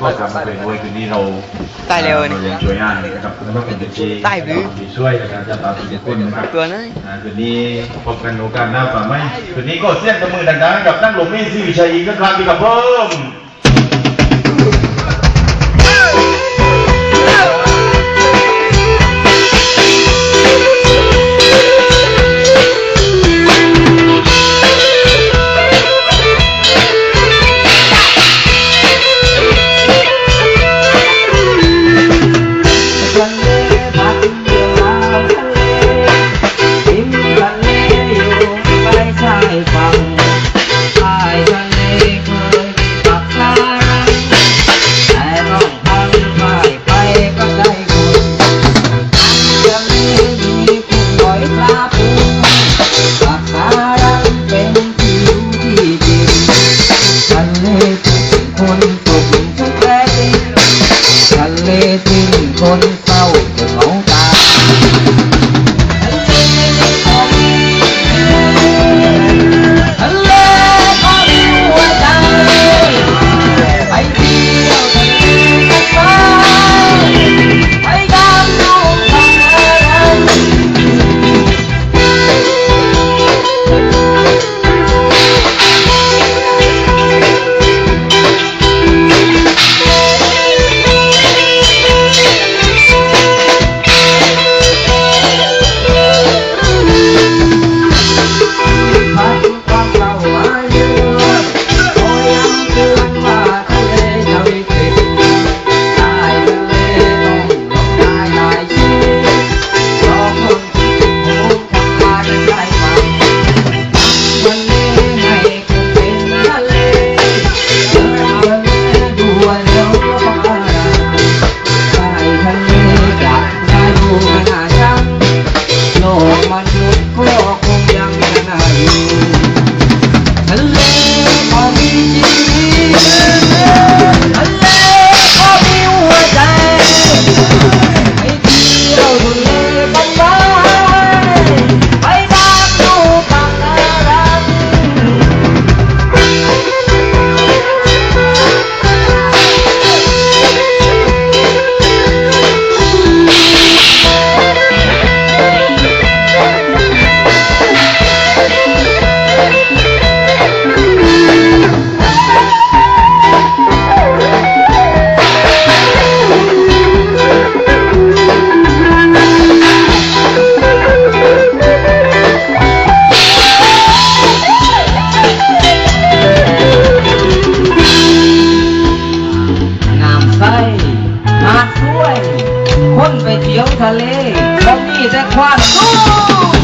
ข้อจำเป็นด้วยคือนี่เราใต้เร็วนี่ช่วยงานนะครับแล้วก็เป็นที่ใต้หรือช่วยนะครับจะตามทุกคนนะครับตัวนั้นคืนนี้พบกันโอกาสหน้าป่าไหมคืนนี่ก็เสี้ยนตะมือดังๆกับนั่งหลงเมฆสิวิชัยอีกนครับดีกับเพิ่ม 没有 คนไปเที่ยวทะเลก็มีแต่ความสุข